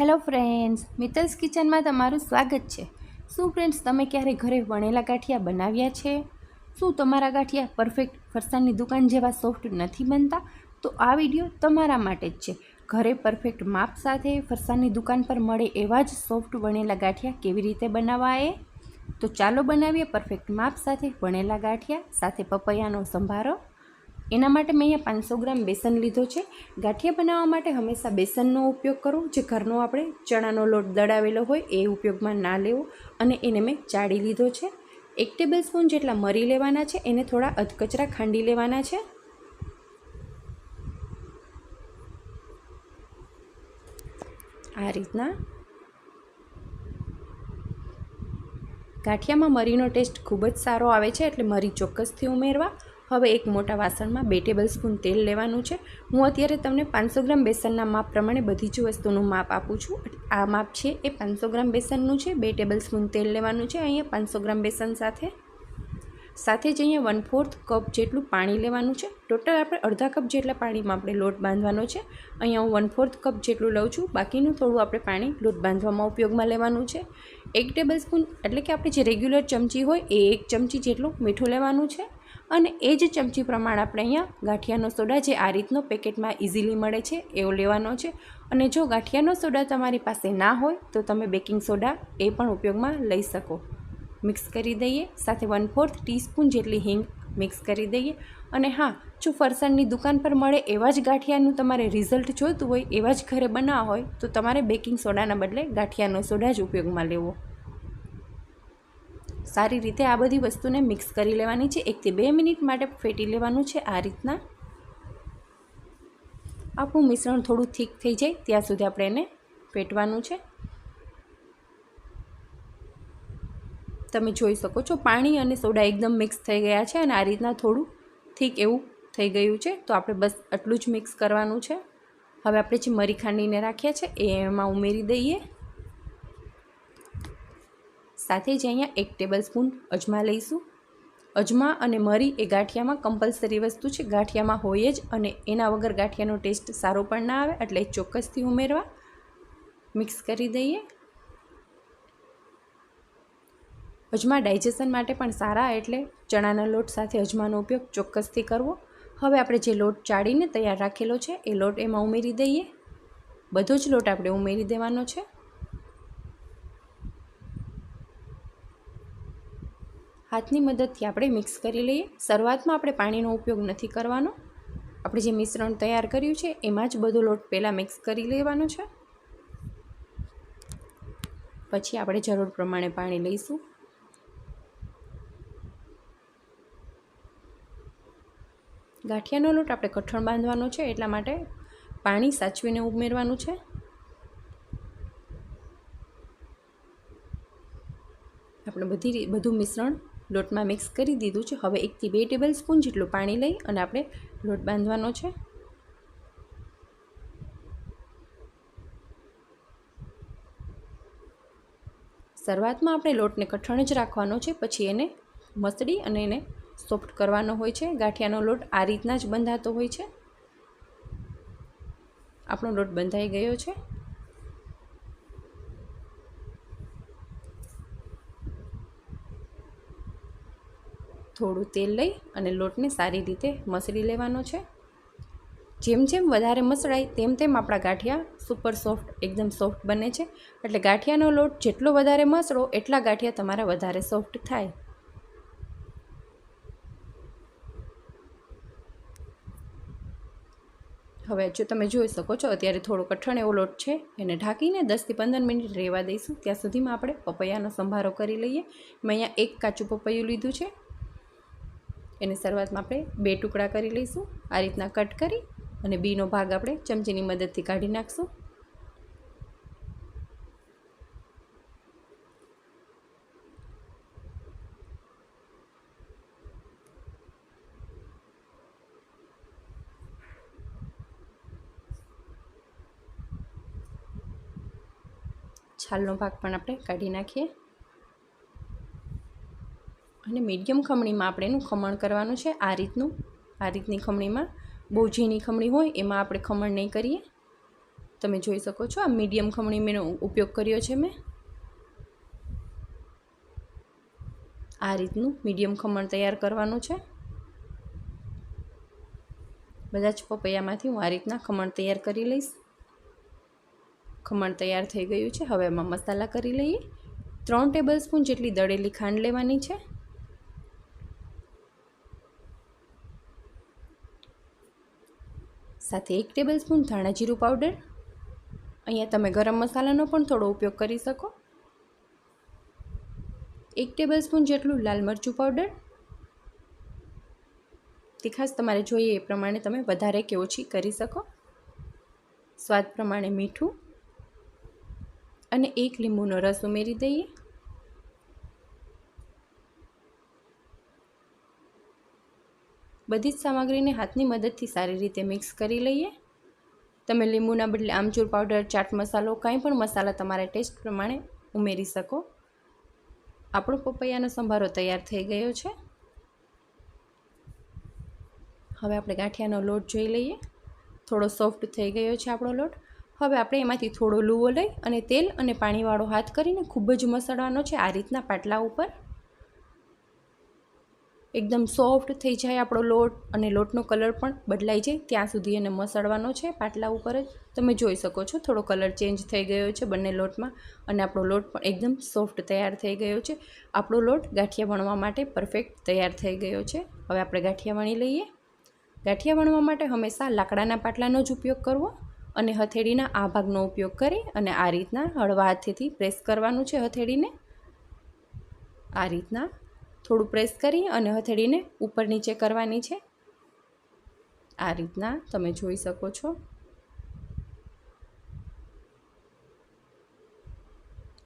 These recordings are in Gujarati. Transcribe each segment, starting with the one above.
ફ્રેન્ડ્સ મિત્તલ્સ કિચનમાં તમારું સ્વાગત છે. શું ફ્રેન્ડ્સ, તમે ક્યારે ઘરે વણેલા ગાંઠિયા બનાવ્યા છે? શું તમારા ગાંઠિયા પરફેક્ટ ફરસાણની દુકાન જેવા સોફ્ટ નથી બનતા? તો આ વીડિયો તમારા માટે જ છે. ઘરે પરફેક્ટ માપ સાથે ફરસાણની દુકાન પર મળે એવા જ સોફ્ટ વણેલા ગાંઠિયા કેવી રીતે બનાવવા એ તો ચાલો બનાવીએ પરફેક્ટ માપ સાથે વણેલા ગાંઠિયા સાથે પપૈયાનો સંભારો. એના માટે મેં અહીંયા પાંચસો ગ્રામ બેસન લીધો છે. ગાંઠિયા બનાવવા માટે હંમેશા બેસનનો ઉપયોગ કરો. જે ઘરનો આપણે ચણાનો લોટ દળાવેલો હોય એ ઉપયોગમાં ના લેવો. અને એને મેં ચાળી લીધો છે. એક ટેબલ સ્પૂન જેટલા મરી લેવાના છે. એને થોડા અધકચરા ખાંડી લેવાના છે. આ રીતના. ગાંઠિયામાં મરીનો ટેસ્ટ ખૂબ જ સારો આવે છે. એટલે મરી ચોક્કસથી ઉમેરવા. હવે એક મોટા વાસણમાં બે ટેબલ સ્પૂન તેલ લેવાનું છે. હું અત્યારે તમને પાંચસો ગ્રામ બેસનના માપ પ્રમાણે બધી જ વસ્તુનું માપ આપું છું. આ માપ છે એ પાંચસો ગ્રામ બેસનનું છે, બે ટેબલ સ્પૂન તેલ લેવાનું છે, અહીંયા પાંચસો ગ્રામ બેસન સાથે. સાથે જ અહીંયા વન ફોર્થ કપ જેટલું પાણી લેવાનું છે. ટોટલ આપણે અડધા કપ જેટલા પાણીમાં આપણે લોટ બાંધવાનો છે. અહીંયા હું વન ફોર્થ કપ જેટલું લઉં છું. બાકીનું થોડું આપણે પાણી લોટ બાંધવામાં ઉપયોગમાં લેવાનું છે. એક ટેબલ સ્પૂન એટલે કે આપણે જે રેગ્યુલર ચમચી હોય એ એક ચમચી જેટલું મીઠું લેવાનું છે. અને એ જ ચમચી પ્રમાણે આપણે અહીંયા ગાંઠિયાનો સોડા જે આ રીતનો પેકેટમાં ઇઝીલી મળે છે, એવો લેવાનો છે. અને જો ગાંઠિયાનો સોડા તમારી પાસે ના હોય, તો તમે બેકિંગ સોડા એ પણ ઉપયોગમાં લઈ શકો. મિક્સ કરી દઈએ, સાથે વન ફોર્થ ટીસ્પૂન જેટલી હિંગ મિક્સ કરી દઈએ. અને હા, જો ફરસાણની દુકાન પર મળે એવા જ ગાંઠિયાનું તમારે રિઝલ્ટ જોઈતું હોય, એવા જ ઘરે બનાવવા હોય, તો તમારે બેકિંગ સોડાના બદલે ગાંઠિયાનો સોડા જ ઉપયોગમાં લેવો. સારી રીતે આ બધી વસ્તુને મિક્સ કરી લેવાની છે. એકથી બે મિનિટ માટે ફેટી લેવાનું છે આ રીતના. આપણું મિશ્રણ થોડું થીક થઈ જાય, ત્યાં સુધી આપણે એને ફેટવાનું છે. તમે જોઈ શકો છો, પાણી અને સોડા એકદમ મિક્સ થઈ ગયા છે અને આ રીતના થોડું થીક એવું થઈ ગયું છે. તો આપણે બસ આટલું જ મિક્સ કરવાનું છે. હવે આપણે જે મરી ખાંડીને રાખ્યા છે, એ એમાં ઉમેરી દઈએ. સાથે જ અહીંયા એક ટેબલ સ્પૂન અજમા લઈશું. અજમા અને મરી એ ગાંઠિયામાં કમ્પલસરી વસ્તુ છે. ગાંઠિયામાં હોય જ અને એના વગર ગાંઠિયાનો ટેસ્ટ સારો પણ ના આવે, એટલે ચોક્કસથી ઉમેરવા. મિક્સ કરી દઈએ. અજમા ડાયજેશન માટે પણ સારા, એટલે ચણાના લોટ સાથે અજમાનો ઉપયોગ ચોક્કસથી કરવો. હવે આપણે જે લોટ ચાળીને તૈયાર રાખેલો છે, એ લોટ એમાં ઉમેરી દઈએ. બધો જ લોટ આપણે ઉમેરી દેવાનો છે. હાથની મદદથી આપણે મિક્સ કરી લઈએ. શરૂઆતમાં આપણે પાણીનો ઉપયોગ નથી કરવાનો. આપણે જે મિશ્રણ તૈયાર કર્યું છે, એમાં જ બધો લોટ પહેલાં મિક્સ કરી લેવાનો છે. પછી આપણે જરૂર પ્રમાણે પાણી લઈશું. ગાંઠિયાનો લોટ આપણે કઠણ બાંધવાનો છે, એટલા માટે પાણી સાચવીને ઉમેરવાનું છે. આપણે બધી બધું મિશ્રણ લોટમાં મિક્સ કરી દીધું છે. હવે એકથી બે ટેબલ સ્પૂન જેટલું પાણી લઈ અને આપણે લોટ બાંધવાનો છે. શરૂઆતમાં આપણે લોટને કઠણ જ રાખવાનો છે, પછી એને મસળી અને એને સોફ્ટ કરવાનો હોય છે. ગાંઠિયાનો લોટ આ રીતના જ બંધાતો હોય છે. આપણો લોટ બંધાઈ ગયો છે. થોડું તેલ લઈ અને લોટને સારી રીતે મસળી લેવાનો છે. જેમ જેમ વધારે મસળાય તેમ તેમ આપણા ગાંઠિયા સુપર સોફ્ટ એકદમ સોફ્ટ બને છે. એટલે ગાંઠિયાનો લોટ જેટલો વધારે મસળો એટલા ગાંઠિયા તમારા વધારે સોફ્ટ થાય. હવે જો તમે જોઈ શકો છો, અત્યારે થોડો કઠણ એવો લોટ છે. એને ઢાંકીને દસથી પંદર મિનિટ રહેવા દઈશું. ત્યાં સુધીમાં આપણે પપૈયાનો સંભારો કરી લઈએ. મેં અહીંયા એક કાચું પપૈયું લીધું છે. એને શરૂઆતમાં આપણે બે ટુકડા કરી લઈશું. આ રીતના કટ કરી અને બીનો ભાગ આપણે ચમચીની મદદથી કાઢી નાખશું. છાલનો ભાગ પણ આપણે કાઢી નાખીએ. અને મીડિયમ ખમણીમાં આપણે એનું ખમણ કરવાનું છે. આ રીતનું, આ રીતની ખમણીમાં. બહુ ઝીણી ખમણી હોય એમાં આપણે ખમણ નહીં કરીએ. તમે જોઈ શકો છો, આ મીડિયમ ખમણી મેનો ઉપયોગ કર્યો છે મેં. આ રીતનું મીડિયમ ખમણ તૈયાર કરવાનું છે. બધા જ પપૈયામાંથી હું આ રીતના ખમણ તૈયાર કરી લઈશ. ખમણ તૈયાર થઈ ગયું છે. હવે એમાં મસાલા કરી લઈએ. ત્રણ ટેબલ સ્પૂન જેટલી દળેલી ખાંડ લેવાની છે. સાથે એક ટેબલ સ્પૂન ધાણા જીરું પાવડર. અહીંયા તમે ગરમ મસાલાનો પણ થોડો ઉપયોગ કરી શકો. એક ટેબલ સ્પૂન જેટલું લાલ મરચું પાવડર. તીખાશ તમારે જોઈએ એ પ્રમાણે તમે વધારે કે ઓછી કરી શકો. સ્વાદ પ્રમાણે મીઠું. અને એક લીંબુનો રસ ઉમેરી દઈએ. બધી જ સામગ્રીને હાથની મદદથી સારી રીતે મિક્સ કરી લઈએ. તમે લીંબુના બદલે આમચૂર પાવડર, ચાટ મસાલો, કાંઈ પણ મસાલા તમારા ટેસ્ટ પ્રમાણે ઉમેરી શકો. આપણો પપૈયાનો સંભારો તૈયાર થઈ ગયો છે. હવે આપણે ગાંઠિયાનો લોટ જોઈ લઈએ. થોડો સોફ્ટ થઈ ગયો છે આપણો લોટ. હવે આપણે એમાંથી થોડો લૂવો લઈ અને તેલ અને પાણીવાળો હાથ કરીને ખૂબ જ મસળવાનો છે આ રીતના પાટલા ઉપર. એકદમ સોફ્ટ થઈ જાય આપણો લોટ અને લોટનો કલર પણ બદલાઈ જાય ત્યાં સુધી એને મસળવાનો છે પાટલા ઉપર જ. તમે જોઈ શકો છો થોડો કલર ચેન્જ થઈ ગયો છે બંને લોટમાં અને આપણો લોટ પણ એકદમ સોફ્ટ તૈયાર થઈ ગયો છે. આપણો લોટ ગાંઠિયા વણવા માટે પરફેક્ટ તૈયાર થઈ ગયો છે. હવે આપણે ગાંઠિયા વણી લઈએ. ગાંઠિયા વણવા માટે હંમેશા લાકડાના પાટલાનો જ ઉપયોગ કરવો અને હથેળીના આ ભાગનો ઉપયોગ કરી અને આ રીતના હળવા હાથેથી પ્રેસ કરવાનું છે હથેળીને. આ રીતના થોડું પ્રેસ કરી અને હથેળીને ઉપર નીચે કરવાની છે. આ રીતના તમે જોઈ શકો છો.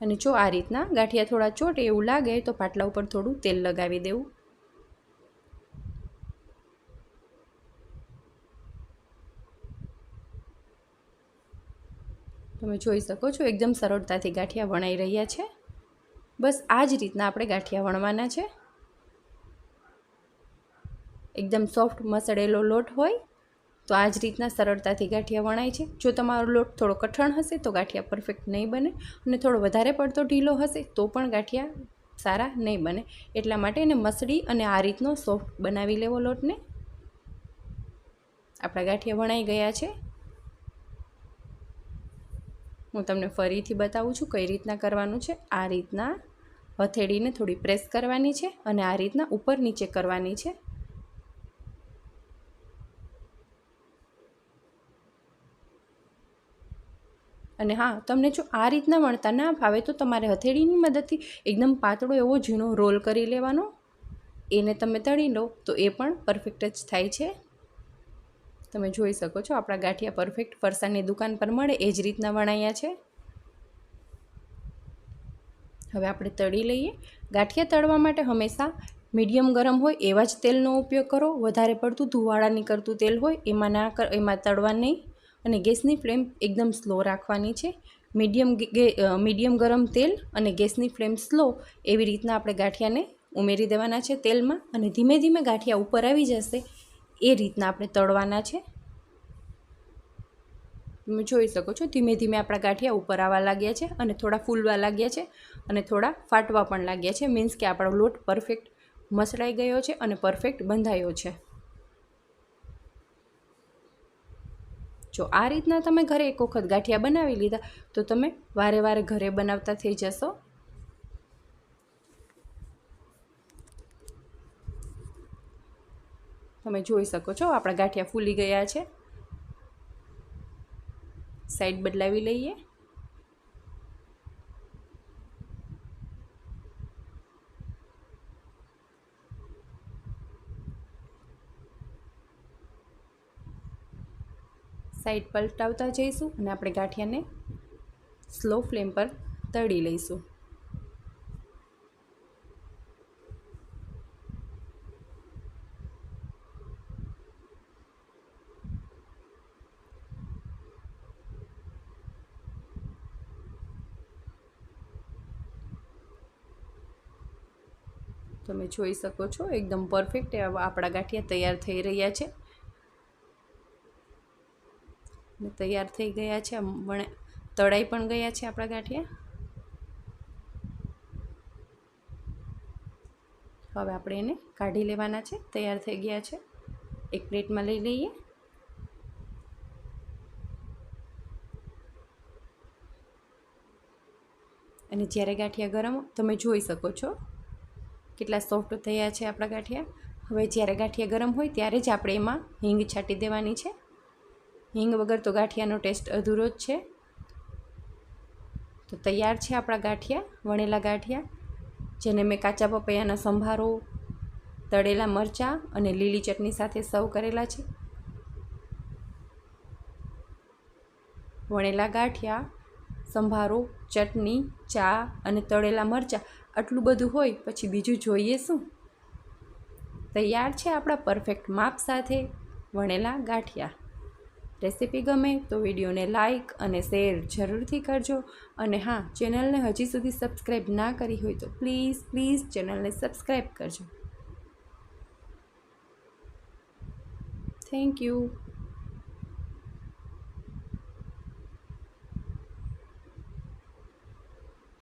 અને જો આ રીતના ગાંઠિયા થોડા ચોટ એવું લાગે તો પાટલા ઉપર થોડું તેલ લગાવી દેવું. તમે જોઈ શકો છો એકદમ સરળતાથી ગાંઠિયા વણાઈ રહ્યા છે. બસ આ જ રીતના આપણે ગાંઠિયા વણવાના છે. એકદમ સોફ્ટ મસળેલો લોટ હોય, તો આ જ રીતના સરળતાથી ગાંઠિયા વણાય છે. જો તમારો લોટ થોડો કઠણ હશે, તો ગાંઠિયા પરફેક્ટ નહીં બને. અને થોડો વધારે પડતો ઢીલો હશે, તો પણ ગાંઠિયા સારા નહીં બને. એટલા માટે એને મસળી અને આ રીતનો સોફ્ટ બનાવી લેવો લોટને. આપણા ગાંઠિયા વણાઈ ગયા છે. હું તમને ફરીથી બતાવું છું કઈ રીતના કરવાનું છે. આ રીતના હથેળીને થોડી પ્રેસ કરવાની છે અને આ રીતના ઉપર નીચે કરવાની છે. અને હા, તમને જો આ રીતના વણતા ના ફાવે તો તમારે હથેળીની મદદથી એકદમ પાતળો એવો ઝીણો રોલ કરી લેવાનો. એને તમે તળી લો તો એ પણ પરફેક્ટ જ થાય છે. તમે જોઈ શકો છો આપણા ગાંઠિયા પરફેક્ટ ફરસાણની દુકાન પર મળે, એ જ રીતના વણાયા છે. હવે આપણે તળી લઈએ. ગાંઠિયા તળવા માટે હંમેશા મીડિયમ ગરમ હોય એવા જ તેલનો ઉપયોગ કરો. વધારે પડતું ધુવાળા નીકળતું તેલ હોય, એમાં ના કર, એમાં તળવા નહીં. અને ગેસની ફ્લેમ એકદમ સ્લો રાખવાની છે. મીડિયમ મીડિયમ ગરમ તેલ અને ગેસની ફ્લેમ સ્લો એવી રીતના આપણે ગાંઠિયાને ઉમેરી દેવાના છે તેલમાં અને ધીમે ધીમે ગાંઠિયા ઉપર આવી જશે એ રીતના આપણે તળવાના છે. તમે જોઈ શકો છો ધીમે ધીમે આપણા ગાંઠિયા ઉપર આવવા લાગ્યા છે અને થોડા ફૂલવા લાગ્યા છે અને થોડા ફાટવા પણ લાગ્યા છે. મીન્સ કે આપણો લોટ પરફેક્ટ મસળાઈ ગયો છે અને પરફેક્ટ બંધાયો છે. જો આ રીતના તમે ઘરે એક વખત ગાંઠિયા બનાવી લીધા, તો તમે વારે વારે ઘરે બનાવતા થઈ જશો. તમે જોઈ શકો છો, આપણા ગાંઠિયા ફૂલી ગયા છે. સાઈડ બદલાવી લઈએ. સાઈડ પલટાવતા જઈશું અને આપણે ગાંઠિયાને સ્લો ફ્લેમ પર તળી લઈશું. તમે જોઈ શકો છો, એકદમ પરફેક્ટ આપણા ગાંઠિયા તૈયાર થઈ રહ્યા છે. તૈયાર થઈ ગયા છે. વણે તળાઈ પણ ગયા છે આપણા ગાંઠિયા. હવે આપણે એને કાઢી લેવાના છે. તૈયાર થઈ ગયા છે. એક પ્લેટમાં લઈ લઈએ. અને જ્યારે ગાંઠિયા ગરમ તમે જોઈ શકો છો કેટલા સોફ્ટ થયા છે આપણા ગાંઠિયા. હવે જ્યારે ગાંઠિયા ગરમ હોય, ત્યારે જ આપણે એમાં હિંગ છાંટી દેવાની છે. હિંગ વગર તો ગાંઠિયાનો ટેસ્ટ અધૂરો જ છે. તો તૈયાર છે આપણા ગાંઠિયા, વણેલા ગાંઠિયા, જેને મેં કાચા પપૈયાના સંભારો, તળેલા મરચાં અને લીલી ચટણી સાથે સર્વ કરેલા છે. વણેલા ગાંઠિયા, સંભારો, ચટણી, ચા અને તળેલા મરચાં, આટલું બધું હોય પછી બીજું જોઈએ શું? તૈયાર છે આપણા પરફેક્ટ માપ સાથે વણેલા ગાંઠિયા. રેસીપી ગમે તો વિડીયોને લાઇક અને શેર જરૂરથી કરજો. અને હા, ચેનલને હજી સુધી સબસ્ક્રાઈબ ના કરી હોય તો પ્લીઝ પ્લીઝ ચેનલને સબસ્ક્રાઈબ કરજો. Thank you.